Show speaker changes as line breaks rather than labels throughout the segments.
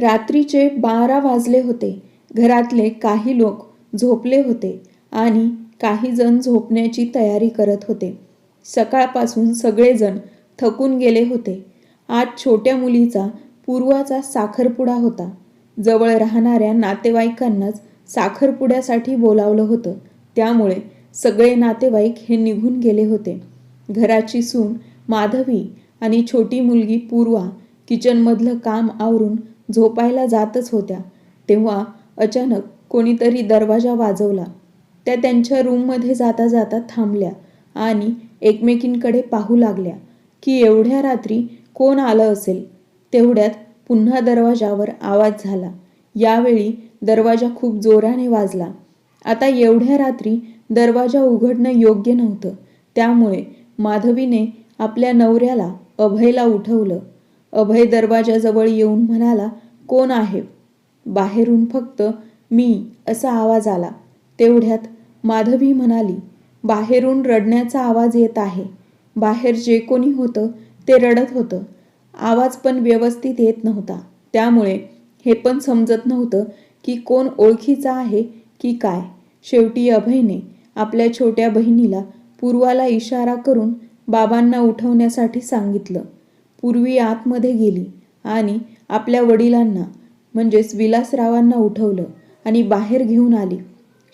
रात्रीचे बारा वाजले होते. घरातले काही लोक झोपले होते आणि काही जण झोपण्याची तयारी करत होते. सकाळपासून सगळेजण थकून गेले होते. आज छोट्या मुलीचा पूर्वाचा साखरपुडा होता. जवळ राहणाऱ्या नातेवाईकांनाच साखरपुड्यासाठी बोलावलं होतं. त्यामुळे सगळे नातेवाईक हे निघून गेले होते. घराची सून माधवी आणि छोटी मुलगी पूर्वा किचनमधलं काम आवरून झोपायला जातच होत्या. तेव्हा अचानक कोणीतरी दरवाजा वाजवला. त्या त्यांच्या रूममध्ये जाता जाता थांबल्या आणि एकमेकींकडे पाहू लागल्या की एवढ्या रात्री कोण आलं असेल? तेवढ्यात पुन्हा दरवाजावर आवाज झाला. यावेळी दरवाजा खूप जोराने वाजला. आता एवढ्या रात्री दरवाजा उघडणं योग्य नव्हतं. त्यामुळे माधवीने आपल्या नवऱ्याला अभयला उठवलं. अभय दरवाजाजवळ येऊन म्हणाला कोण आहे? बाहेरून फक्त मी असा आवाज आला. तेवढ्यात माधवी म्हणाली बाहेरून रडण्याचा आवाज येत आहे. बाहेर जे कोणी होतं ते रडत होतं. आवाज पण व्यवस्थित येत नव्हता. त्यामुळे हे पण समजत नव्हतं की कोण ओळखीचा आहे की काय. शेवटी अभयने आपल्या छोट्या बहिणीला पूर्वाला इशारा करून बाबांना उठवण्यासाठी सांगितलं. पूर्वी आतमध्ये गेली आणि आपल्या वडिलांना म्हणजेच विलासरावांना उठवलं आणि बाहेर घेऊन आली.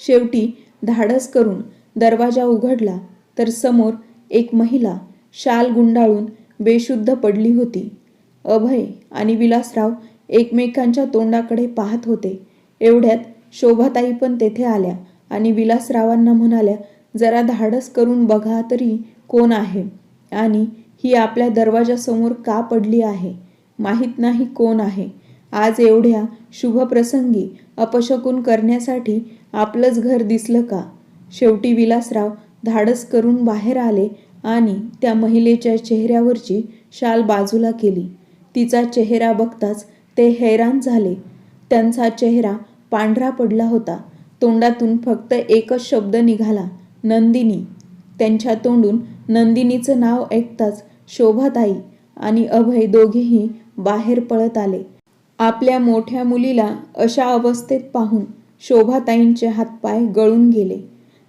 शेवटी धाडस करून दरवाजा उघडला तर समोर एक महिला शाल गुंडाळून बेशुद्ध पडली होती. अभय आणि विलासराव एकमेकांच्या तोंडाकडे पाहत होते. एवढ्यात शोभाताई पण तेथे आल्या आणि विलासरावांना म्हणाल्या जरा धाडस करून बघा तरी कोण आहे आणि ही आपल्या दरवाजासमोर का पडली आहे? माहीत नाही कोण आहे. आज एवढ्या शुभप्रसंगी अपशकून करण्यासाठी आपलंच घर दिसलं का? शेवटी विलासराव धाडस करून बाहेर आले आणि त्या महिलेच्या चेहऱ्यावरची शाल बाजूला केली. तिचा चेहरा बघताच ते हैराण झाले. त्यांचा चेहरा पांढरा पडला होता. तोंडातून फक्त एकच शब्द निघाला नंदिनी. त्यांच्या तोंडून नंदिनीचं नाव ऐकताच शोभाताई आणि अभय दोघेही बाहेर पळत आले. आपल्या मोठ्या मुलीला अशा अवस्थेत पाहून शोभाताईंचे हातपाय गळून गेले.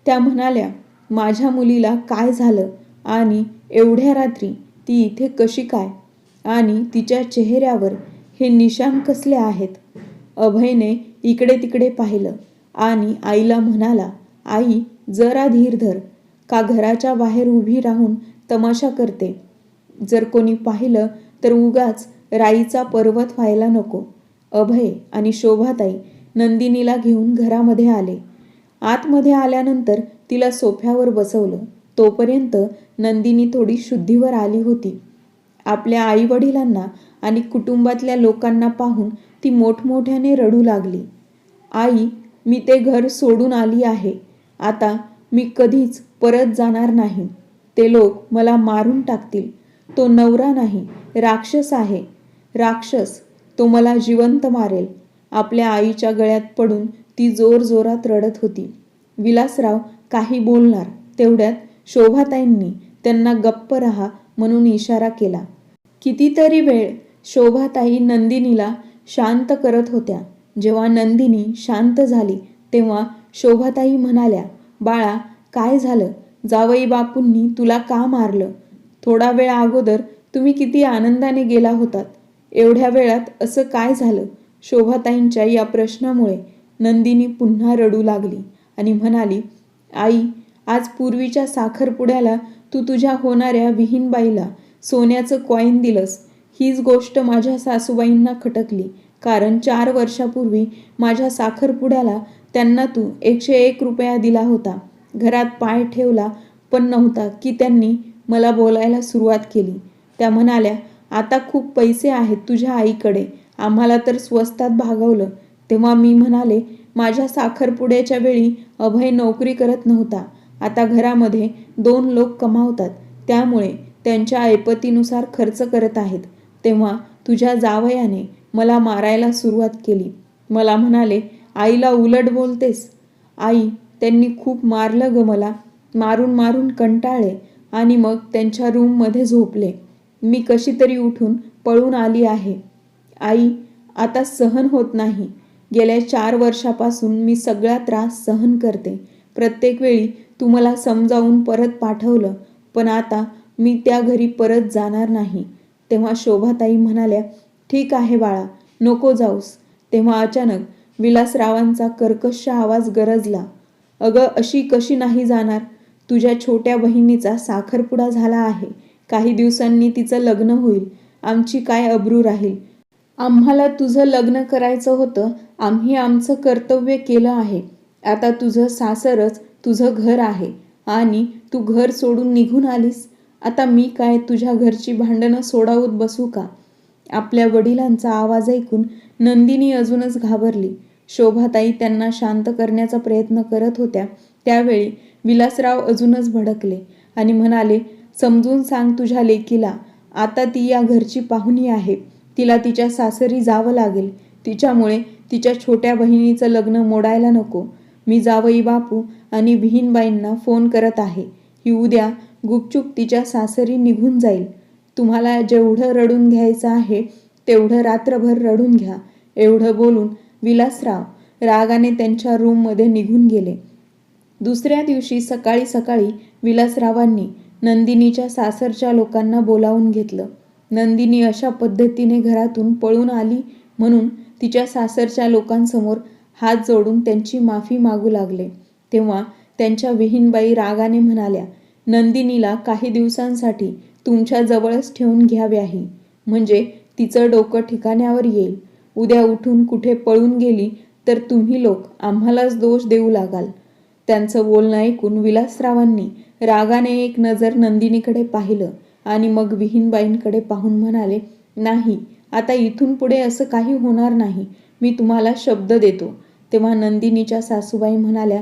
त्या म्हणाल्या माझ्या मुलीला काय झालं आणि एवढ्या रात्री ती इथे कशी काय? आणि तिच्या चेहऱ्यावर हे निशाण कसले आहेत? अभयने इकडे तिकडे पाहिलं आणि आईला म्हणाला आई जरा धीर धर. का घराच्या बाहेर उभी राहून तमाशा करते? जर कोणी पाहिलं तर उगाच राईचा पर्वत व्हायला नको. अभय आणि शोभाताई नंदिनीला घेऊन घरामध्ये आले. आतमध्ये आल्यानंतर तिला सोफ्यावर बसवलं. तोपर्यंत नंदिनी थोडी शुद्धीवर आली होती. आपल्या आईवडिलांना आणि कुटुंबातल्या लोकांना पाहून ती मोठमोठ्याने रडू लागली. आई मी ते घर सोडून आली आहे. आता मी कधीच परत जाणार नाही. ते लोक मला मारून टाकतील. तो नवरा नाही राक्षस आहे. राक्षस तो मला जिवंत मारेल. आपल्या आईच्या गळ्यात पडून ती जोर जोरात रडत होती. विलासराव काही बोलणार तेवढ्यात शोभाताईंनी त्यांना गप्प रहा म्हणून इशारा केला. कितीतरी वेळ शोभाताई नंदिनीला शांत करत होत्या. जेव्हा नंदिनी शांत झाली तेव्हा शोभाताई म्हणाल्या बाळा काय झालं? जावई बापूंनी तुला का मारलं? थोडा वेळ अगोदर तुम्ही किती आनंदाने गेला होतात. एवढ्या वेळात असं काय झालं? शोभाताईंच्या या प्रश्नामुळे नंदिनी पुन्हा रडू लागली आणि म्हणाली आई आज पूर्वीच्या साखरपुड्याला तू तुझ्या होणाऱ्या विहीनबाईला सोन्याचं कॉईन दिलंस. हीच गोष्ट माझ्या सासूबाईंना खटकली. कारण चार वर्षापूर्वी माझ्या साखरपुड्याला त्यांना तू एकशे एक रुपया दिला होता. घरात पाय ठेवला पण नव्हता की त्यांनी मला बोलायला सुरुवात केली. त्या म्हणाल्या आता खूप पैसे आहेत तुझ्या आईकडे. आम्हाला तर स्वस्तात भागवलं. तेव्हा मी म्हणाले माझ्या साखरपुड्याच्या वेळी अभय नोकरी करत नव्हता. आता घरामध्ये दोन लोक कमावतात. त्यामुळे त्यांच्या ऐपतीनुसार खर्च करत आहेत. तेव्हा तुझ्या जावयाने मला मारायला सुरुवात केली. मला म्हणाले आईला उलट बोलतेस. आई त्यांनी खूप मारलं ग मला. मारून मारून कंटाळे आणि मग त्यांच्या रूममध्ये झोपले. मी कशी तरी उठून पळून आली आहे. आई आता सहन होत नाही. गेल्या चार वर्षापासून मी सगळा त्रास सहन करते. प्रत्येक वेळी तू मला समजावून परत पाठवलं पण आता मी त्या घरी परत जाणार नाही. तेव्हा शोभाताई म्हणाल्या ठीक आहे बाळा नको जाऊस. तेव्हा अचानक विलासरावांचा कर्कश आवाज गरजला. अगं अशी कशी नाही जाणार? तुझ्या छोट्या बहिणीचा साखरपुडा झाला आहे. काही दिवसांनी तिचं लग्न होईल. आमची काय अब्रू राहील? आम्हाला तुझं लग्न करायचं होतं. आम्ही आमचं कर्तव्य केलं आहे. आता तुझं सासरच तुझं घर आहे. आणि तू घर सोडून निघून आलीस. आता मी काय तुझ्या घरची भांडणं सोडावत बसू का? आपल्या वडिलांचा आवाज ऐकून नंदिनी अजूनच घाबरली. शोभाताई त्यांना शांत करण्याचा प्रयत्न करत होत्या. त्यावेळी विलासराव अजूनच भडकले आणि म्हणाले समजून सांग तुझ्या लेकीला आता ती या घरची पाहुणी आहे. तिला तिच्या सासरी जावं लागेल. तिच्यामुळे तिच्या छोट्या बहिणीचं लग्न मोडायला नको. मी जावई बापू आणि विहीनबाईंना फोन करत आहे. ही उद्या गुपचूप तिच्या सासरी निघून जाईल. तुम्हाला जेवढं रडून घ्यायचं आहे तेवढं रात्रभर रडून घ्या. एवढं बोलून विलासराव रागाने त्यांच्या रूममध्ये निघून गेले. दुसऱ्या दिवशी सकाळी सकाळी विलासरावांनी नंदिनीच्या सासरच्या लोकांना बोलावून घेतलं. नंदिनी अशा पद्धतीने घरातून पळून आली म्हणून तिच्या सासरच्या लोकांसमोर हात जोडून त्यांची माफी मागू लागले. तेव्हा त्यांच्या विहीनबाई रागाने म्हणाल्या नंदिनीला काही दिवसांसाठी तुमच्या जवळच ठेवून आहे म्हणजे तिचं डोकं ठिकाण्यावर येईल. उद्या उठून कुठे पळून गेली तर तुम्ही लोक आम्हालाच दोष देऊ लागाल. त्यांचं बोलणं ऐकून विलासरावांनी रागाने एक नजर नंदिनीकडे पाहिलं आणि मग विहीनबाईंकडे पाहून म्हणाले नाही आता इथून पुढे असं काही होणार नाही. मी तुम्हाला शब्द देतो. तेव्हा नंदिनीच्या सासूबाई म्हणाल्या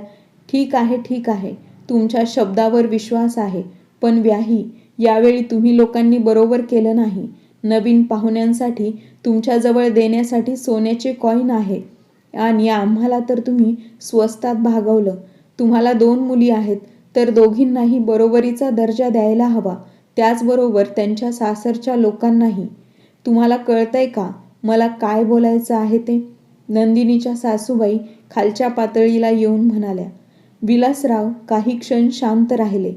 ठीक आहे ठीक आहे. तुमच्या शब्दावर विश्वास आहे. पण व्याही यावेळी तुम्ही लोकांनी बरोबर केलं नाही. नवीन पाहुण्यांसाठी तुमच्याजवळ देण्यासाठी सोन्याचे कॉईन आहे. आणि आम्हाला तर तुम्ही स्वस्तात भागवलं. तुम्हाला दोन मुली आहेत तर दोघींनाही बरोबरीचा दर्जा द्यायला हवा. त्याचबरोबर त्यांच्या सासरच्या लोकांनाही. तुम्हाला कळतंय का? मला काय बोलायचं आहे ते? नंदिनीच्या सासूबाई खालच्या पातळीला येऊन म्हणाल्या विलासराव काही क्षण शांत राहिले.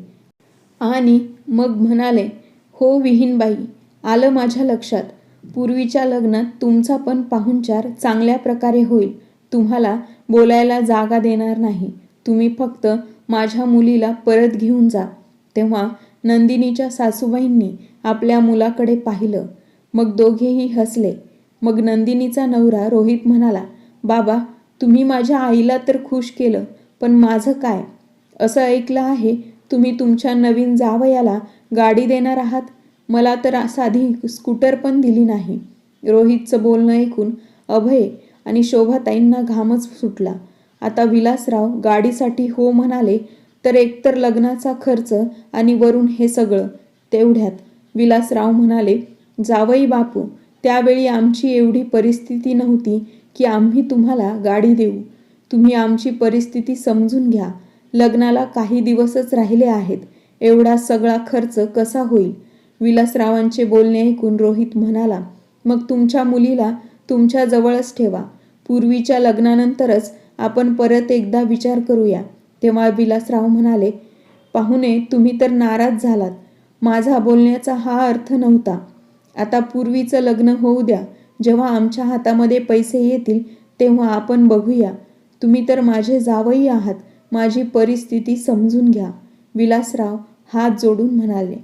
आणि मग म्हणाले हो विहीनबाई आलं माझ्या लक्षात. पूर्वीच्या लग्नात तुमचा पण पाहुणचार चांगल्या प्रकारे होईल. तुम्हाला बोलायला जागा देणार नाही. तुम्ही फक्त माझ्या मुलीला परत घेऊन जा. तेव्हा नंदिनीच्या सासूबाईंनी आपल्या मुलाकडे पाहिलं. मग दोघेही हसले. मग नंदिनीचा नवरा रोहित म्हणाला बाबा तुम्ही माझ्या आईला तर खुश केलं पण माझं काय? असं ऐकलं आहे तुम्ही तुमच्या नवीन जावयाला गाडी देणार आहात? मला तर साधी स्कूटर पण दिली नाही. रोहितचं बोलणं ऐकून अभय आणि शोभाताईंना घामच सुटला. आता विलासराव गाडीसाठी हो म्हणाले तर एकतर लग्नाचा खर्च आणि वरून हे सगळं. तेवढ्यात विलासराव म्हणाले जावई बापू त्यावेळी आमची एवढी परिस्थिती नव्हती की आम्ही तुम्हाला गाडी देऊ. तुम्ही आमची परिस्थिती समजून घ्या. लग्नाला काही दिवसच राहिले आहेत. एवढा सगळा खर्च कसा होईल? विलासरावांचे बोलणे ऐकून रोहित म्हणाला मग तुमच्या मुलीला तुमच्या जवळच ठेवा. पूर्वीच्या लग्नानंतरच आपण परत एकदा विचार करूया. तेव्हा विलासराव म्हणाले पाहुणे तुम्ही तर नाराज झालात. माझा बोलण्याचा हा अर्थ नव्हता. आता पूर्वीचं लग्न होऊ द्या. जेव्हा आमच्या हातामध्ये पैसे येतील तेव्हा आपण बघूया. तुम्ही तर माझे जावई आहात. माझी परिस्थिती समजून घ्या. विलासराव हात जोडून म्हणाले.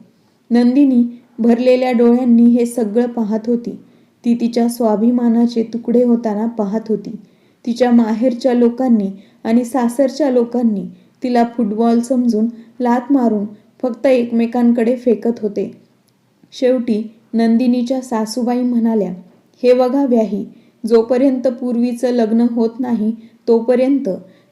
नंदिनी भरलेल्या डोळ्यांनी हे सगळं पाहत होती. ती तिच्या स्वाभिमानाचे तुकडे होताना पाहत होती. तिच्या माहेरच्या लोकांनी आणि सासरच्या लोकांनी तिला फुटबॉल समजून लात मारून फक्त एकमेकांकडे फेकत होते. शेवटी नंदिनीच्या सासूबाई म्हणाल्या हे बघा व्याही जोपर्यंत पूर्वीचं लग्न होत नाही तोपर्यंत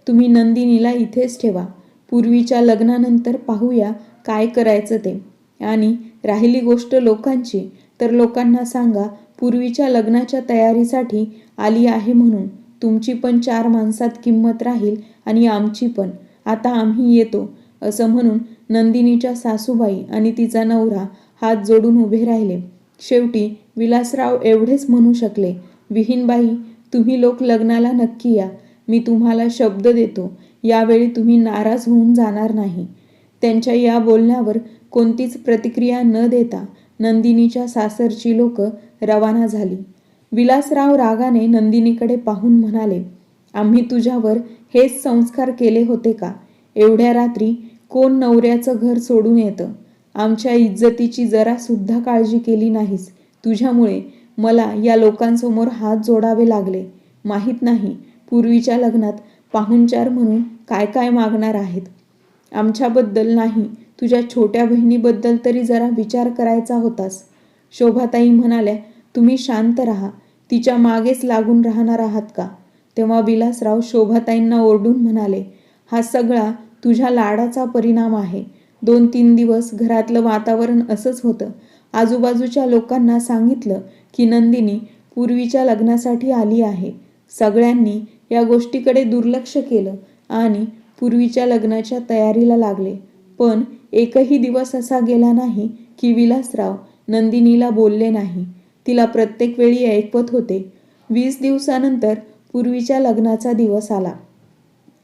तुम्ही नंदिनीला इथेच ठेवा. पूर्वीच्या लग्नानंतर पाहूया काय करायचं ते. आणि राहिली गोष्ट लोकांची तर लोकांना सांगा पूर्वीच्या लग्नाच्या तयारीसाठी आली आहे म्हणून. तुमची पण चार माणसात किंमत राहील आणि आमची पण. आता आम्ही येतो. असं म्हणून नंदिनीच्या सासूबाई आणि तिचा नवरा हात जोडून उभे राहिले. शेवटी विलासराव एवढेच म्हणू शकले विहीनबाई तुम्ही लोक लग्नाला नक्की या. मी तुम्हाला शब्द देतो. यावेळी तुम्ही नाराज होऊन जाणार नाही. त्यांच्या या बोलण्यावर कोणतीच प्रतिक्रिया न देता नंदिनीच्या सासरची लोक रवाना झाली. विलासराव रागाने नंदिनीकडे पाहून म्हणाले आम्ही तुझ्यावर हेच संस्कार केले होते का? एवढ्या रात्री कोण नवऱ्याचं घर सोडून येतं? आमच्या इज्जतीची जरा सुद्धा काळजी केली नाहीस. तुझ्यामुळे मला या लोकांसमोर हात जोडावे लागले. माहीत नाही पूर्वीच्या लग्नात पाहुणचार म्हणून काय काय मागणार आहेत. आमच्याबद्दल नाही तुझ्या छोट्या बहिणीबद्दल तरी जरा विचार करायचा होतास. शोभाताई म्हणाल्या तुम्ही शांत राहा. तिच्या मागेच लागून राहणार आहात का? तेव्हा विलासराव शोभाताईंना ओरडून म्हणाले हा सगळा तुझ्या लाडाचा परिणाम आहे. दोन तीन दिवस घरातलं वातावरण असंच होतं. आजूबाजूच्या लोकांना सांगितलं की नंदिनी पूर्वीच्या लग्नासाठी आली आहे. सगळ्यांनी या गोष्टीकडे दुर्लक्ष केलं आणि पूर्वीच्या लग्नाच्या तयारीला लागले. पण एकही दिवस असा गेला नाही की विलासराव नंदिनीला बोलले नाही. तिला प्रत्येक वेळी ऐकवत होते. वीस दिवसानंतर पूर्वीच्या लग्नाचा दिवस आला.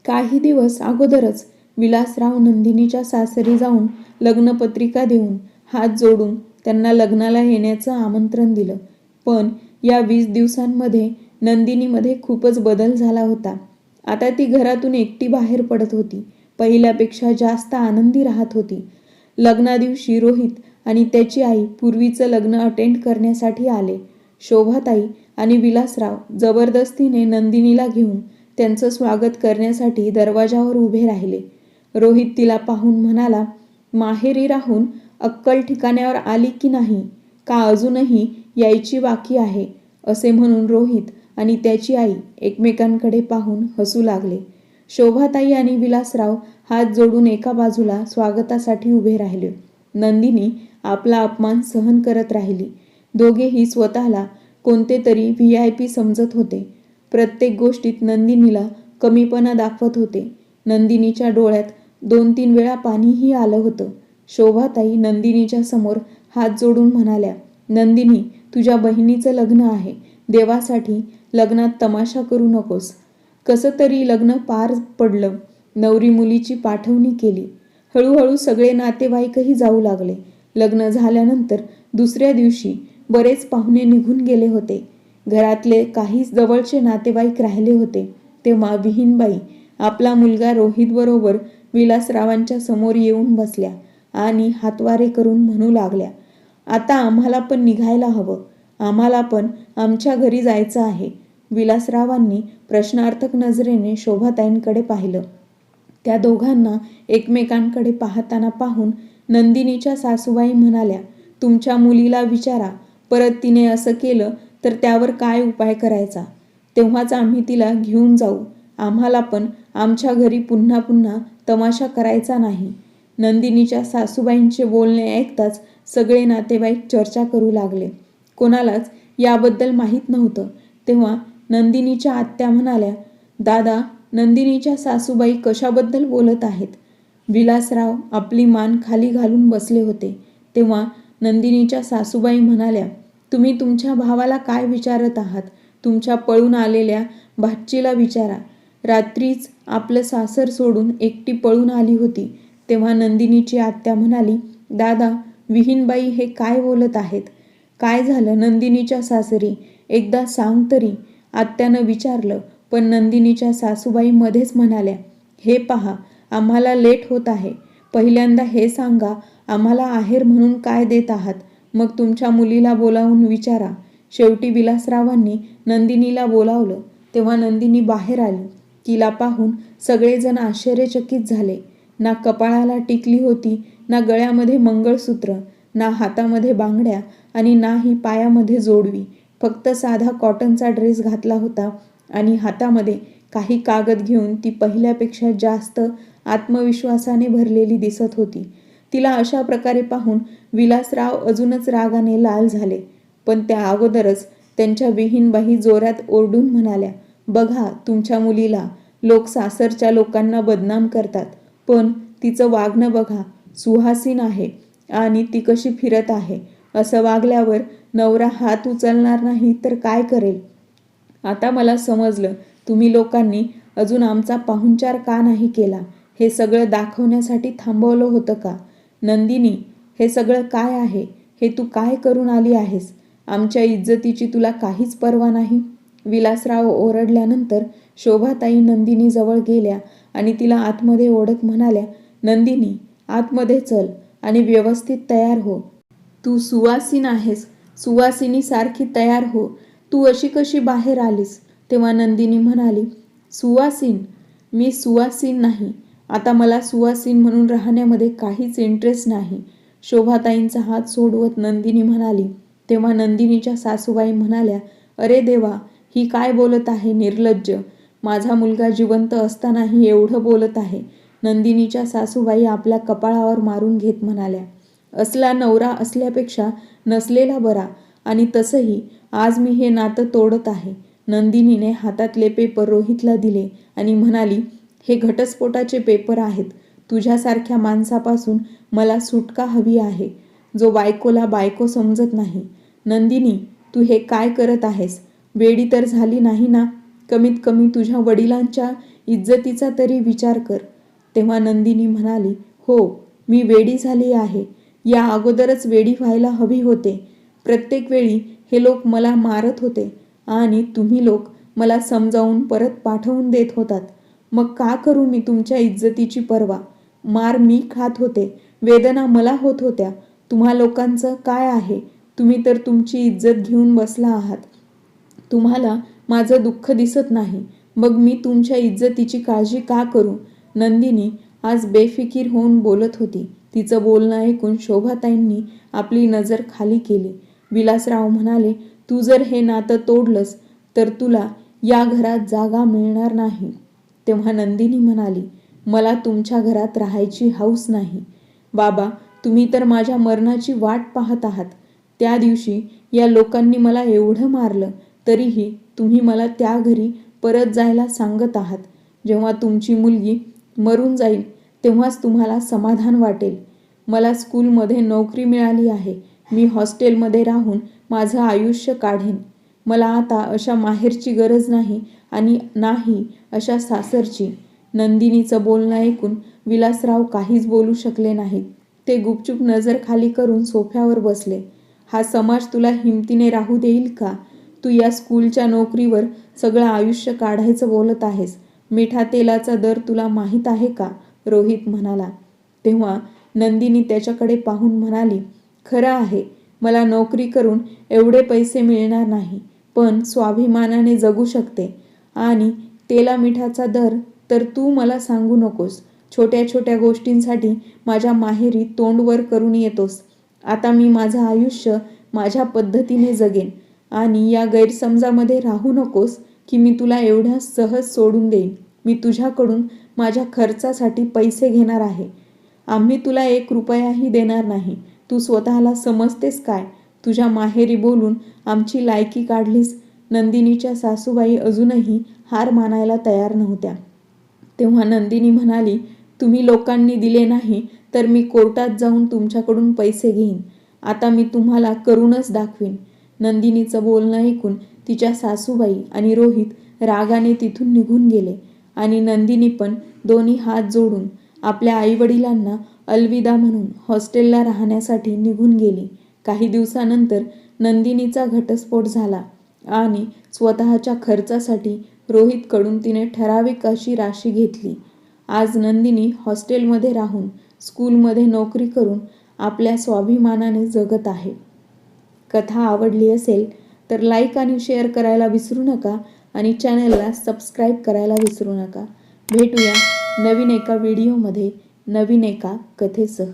काही दिवस अगोदरच विलासराव नंदिनीच्या सासरी जाऊन लग्नपत्रिका देऊन हात जोडून त्यांना लग्नाला येण्याचं आमंत्रण दिलं. पण या वीस दिवसांमध्ये नंदिनीमध्ये खूपच बदल झाला होता. आता ती घरातून एकटी बाहेर पडत होती. पहिल्यापेक्षा जास्त आनंदी राहत होती. लग्नादिवशी रोहित आणि त्याची आई पूर्वीचं लग्न अटेंड करण्यासाठी आले. शोभाताई आणि विलासराव जबरदस्तीने नंदिनीला घेऊन त्यांचं स्वागत करण्यासाठी दरवाजावर उभे राहिले. रोहित तिला पाहून म्हणाला माहेरी राहून अक्कल ठिकाण्यावर आली की नाही? का अजूनही यायची बाकी आहे? असे म्हणून रोहित आणि त्याची आई एकमेकांकडे पाहून हसू लागले. शोभाताई आणि विलासराव हात जोडून एका बाजूला स्वागतासाठी उभे राहिले. नंदिनी आपला अपमान सहन करत राहिली. दोघेही स्वतःला कोणते तरी व्ही आय पी समजत होते. प्रत्येक गोष्टीत नंदिनीला कमीपणा दाखवत होते. नंदिनीच्या डोळ्यात दोन तीन वेळा पाणीही आलं होतं. शोभाताई नंदिनीच्या समोर हात जोडून म्हणाल्या नंदिनी तुझ्या बहिणीचं लग्न आहे. देवासाठी लग्नात तमाशा करू नकोस. कसं तरी लग्न पार पडलं. नवरी मुलीची पाठवणी केली. हळूहळू सगळे नातेवाईकही जाऊ लागले. लग्न झाल्यानंतर दुसऱ्या दिवशी बरेच पाहुणे निघून गेले होते. घरातले काही जवळचे नातेवाईक राहिले होते. तेव्हा विहीनबाई आपला मुलगा रोहित बरोबर विलासरावांच्या समोर येऊन बसल्या आणि हातवारे करून म्हणू लागल्या आता आम्हाला पण निघायला हवं. आम्हाला पण आमच्या घरी जायचं आहे. विलासरावांनी प्रश्नार्थक नजरेने शोभाताईंकडे पाहिलं. त्या दोघांना एकमेकांकडे पाहताना पाहून नंदिनीच्या सासूबाई म्हणाल्या तुमच्या मुलीला विचारा. परत तिने असं केलं तर त्यावर काय उपाय करायचा? तेव्हाच आम्ही तिला घेऊन जाऊ. आम्हाला पण आमच्या घरी पुन्हा पुन्हा तमाशा करायचा नाही. नंदिनीच्या सासूबाईंचे बोलणे ऐकताच सगळे नातेवाईक चर्चा करू लागले. कोणालाच याबद्दल माहीत नव्हतं. तेव्हा नंदिनीच्या आत्या म्हणाल्या दादा नंदिनीच्या सासूबाई कशाबद्दल बोलत आहेत? विलासराव आपली मान खाली घालून बसले होते. तेव्हा नंदिनीच्या सासूबाई म्हणाल्या तुम्ही तुमच्या भावाला काय विचारत आहात? तुमच्या पळून आलेल्या भाचीला विचारा. रात्रीच आपलं सासर सोडून एकटी पळून आली होती. तेव्हा नंदिनीची आत्या म्हणाली दादा विहीनबाई हे काय बोलत आहेत? काय झालं नंदिनीच्या सासरी? एकदा सांग तरी. आत्यानं विचारलं पण नंदिनीच्या सासूबाई मध्येच म्हणाल्या हे पहा आम्हाला लेट होत आहे. पहिल्यांदा हे सांगा आम्हाला आहेर म्हणून काय देत आहात? मग तुमच्या मुलीला बोलावून विचारा. शेवटी विलासरावांनी नंदिनीला बोलावलं. तेव्हा नंदिनी बाहेर आली. तिला पाहून सगळेजण आश्चर्यचकित झाले. ना कपाळाला टिकली होती ना गळ्यामध्ये मंगळसूत्र ना हातामध्ये बांगड्या आणि नाही पायामध्ये जोडवी. फक्त साधा कॉटनचा ड्रेस घातला होता आणि हातामध्ये काही कागद घेऊन ती पहिल्यापेक्षा जास्त आत्मविश्वासाने भरलेली दिसत होती. तिला अशा प्रकारे पाहून विलासराव अजूनच रागाने लाल झाले. पण त्या अगोदरच त्यांच्या विहीनबाई जोरात ओरडून म्हणाल्या बघा तुमच्या मुलीला लोक सासरच्या लोकांना बदनाम करतात. पण तिचं वागणं बघा सुहासीन आहे आणि ती कशी फिरत आहे. असं वागल्यावर नवरा हात उचलणार नाही तर काय करेल? आता मला समजलं तुम्ही लोकांनी अजून आमचा पाहुणचार का नाही केला? हे सगळं दाखवण्यासाठी थांबवलं होतं का? नंदिनी हे सगळं काय आहे? हे तू काय करून आली आहेस? आमच्या इज्जतीची तुला काहीच पर्वा नाही? विलासराव ओरडल्यानंतर शोभाताई नंदिनीजवळ गेल्या आणि तिला आतमध्ये ओढत म्हणाल्या नंदिनी आतमध्ये चल आणि व्यवस्थित तयार हो. तू सुवासीन आहेस. सुवासिनीसारखी तयार हो. तू अशी कशी बाहेर आलीस? तेव्हा नंदिनी म्हणाली सुवासीन? मी सुवासीन नाही. आता मला सुवासीन म्हणून राहण्यामध्ये काहीच इंटरेस्ट नाही. शोभाताईंचा हात सोडवत नंदिनी म्हणाली. तेव्हा नंदिनीच्या सासूबाई म्हणाल्या अरे देवा ही काय बोलत आहे निर्लज्ज? माझा मुलगा जिवंत असतानाही एवढं बोलत आहे. नंदिनीच्या सासूबाई आपल्या कपाळावर मारून घेत म्हणाल्या असला नवरा असल्यापेक्षा नसलेला बरा आणि तसंही आज मी हे नातं तोडत आहे. नंदिनीने हातातले पेपर रोहितला दिले आणि म्हणाली हे घटस्फोटाचे पेपर आहेत. तुझ्यासारख्या माणसापासून मला सुटका हवी आहे जो बायकोला बायको समजत नाही. नंदिनी तू हे काय करत आहेस? वेडी तर झाली नाही ना? कमीत कमी तुझ्या वडिलांच्या इज्जतीचा तरी विचार कर. तेव्हा नंदिनी म्हणाली हो मी वेडी झाली आहे. या अगोदरच वेडी व्हायला हवी होते. प्रत्येक वेळी हे लोक मला मारत होते आणि तुम्ही लोक मला समजावून परत पाठवून देत होतात. मग का करू मी तुमच्या इज्जतीची पर्वा? मार मी खात होते वेदना मला होत होत्या. तुम्हा लोकांचं काय आहे? तुम्ही तर तुमची इज्जत घेऊन बसला आहात. तुम्हाला माझं दुःख दिसत नाही. मग मी तुमच्या इज्जतीची काळजी का करू? नंदिनी आज बेफिकीर होऊन बोलत होती. तिचं बोलणं ऐकून शोभाताईंनी आपली नजर खाली केली. विलासराव म्हणाले तू जर हे नातं तोडलंस तर तुला या घरात जागा मिळणार नाही. तेव्हा नंदिनी म्हणाली मला तुमच्या घरात राहायची हौस नाही. बाबा तुम्ही तर माझ्या मरणाची वाट पाहत आहात. त्या दिवशी या लोकांनी मला एवढं मारलं तरीही तुम्ही मला त्या घरी परत जायला सांगत आहात. जेव्हा तुमची मुलगी मरून जाईल तेव्हाच तुम्हाला समाधान वाटेल. मला स्कूलमध्ये नोकरी मिळाली आहे. मी हॉस्टेलमध्ये राहून माझं आयुष्य काढेन. मला आता अशा माहेरची गरज नाही आणि नाही अशा सासरची. नंदिनीचं बोलणं ऐकून विलासराव काहीच बोलू शकले नाहीत. ते गुपचूप नजर खाली करून सोफ्यावर बसले. हा समाज तुला हिमतीने राहू देईल का? तू या स्कूलच्या नोकरीवर सगळं आयुष्य काढायचं बोलत आहेस. मिठा तेलाचा दर तुला माहीत आहे का? रोहित म्हणाला. तेव्हा नंदिनी त्याच्याकडे पाहून म्हणाली खरं आहे मला नोकरी करून एवढे पैसे मिळणार नाही पण स्वाभिमानाने जगू शकते. आणि तेलामिठाचा दर तर तू मला सांगू नकोस. छोट्या छोट्या गोष्टींसाठी माझ्या माहेरी तोंडवर करून येतोस. आता मी माझं आयुष्य माझ्या पद्धतीने जगेन आणि या गैरसमजामध्ये राहू नकोस की मी तुला एवढ्या सहज सोडून देईन. मी तुझ्याकडून माझ्या खर्चासाठी पैसे घेणार आहे. आम्ही तुला एक रुपयाही देणार नाही. तू स्वतःला समजतेस काय? तुझ्या माहेरी बोलून आमची लायकी काढलीस? नंदिनीच्या सासूबाई अजूनही हार मानायला तयार नव्हत्या. तेव्हा नंदिनी म्हणाली तुम्ही लोकांनी दिले नाही तर मी कोर्टात जाऊन तुमच्याकडून पैसे घेईन. आता मी तुम्हाला करूनच दाखवीन. नंदिनीचं बोलणं ऐकून तिच्या सासूबाई आणि रोहित रागाने तिथून निघून गेले आणि नंदिनी पण दोन्ही हात जोडून आपल्या आईवडिलांना अलविदा म्हणून हॉस्टेलला राहण्यासाठी निघून गेली. काही दिवसानंतर नंदिनीचा घटस्फोट झाला. आणि स्वतःच्या खर्चासाठी रोहितकडून तिने ठराविक अशी राशी घेतली. आज नंदिनी हॉस्टेलमध्ये राहून स्कूलमध्ये नोकरी करून आपल्या स्वाभिमानाने जगत आहे. कथा आवडली असेल तर लाईक आणि शेअर करायला विसरू नका आणि चॅनलला सबस्क्राईब करायला विसरू नका. भेटूया नवीन एका व्हिडिओमध्ये नवीन एका कथेसह.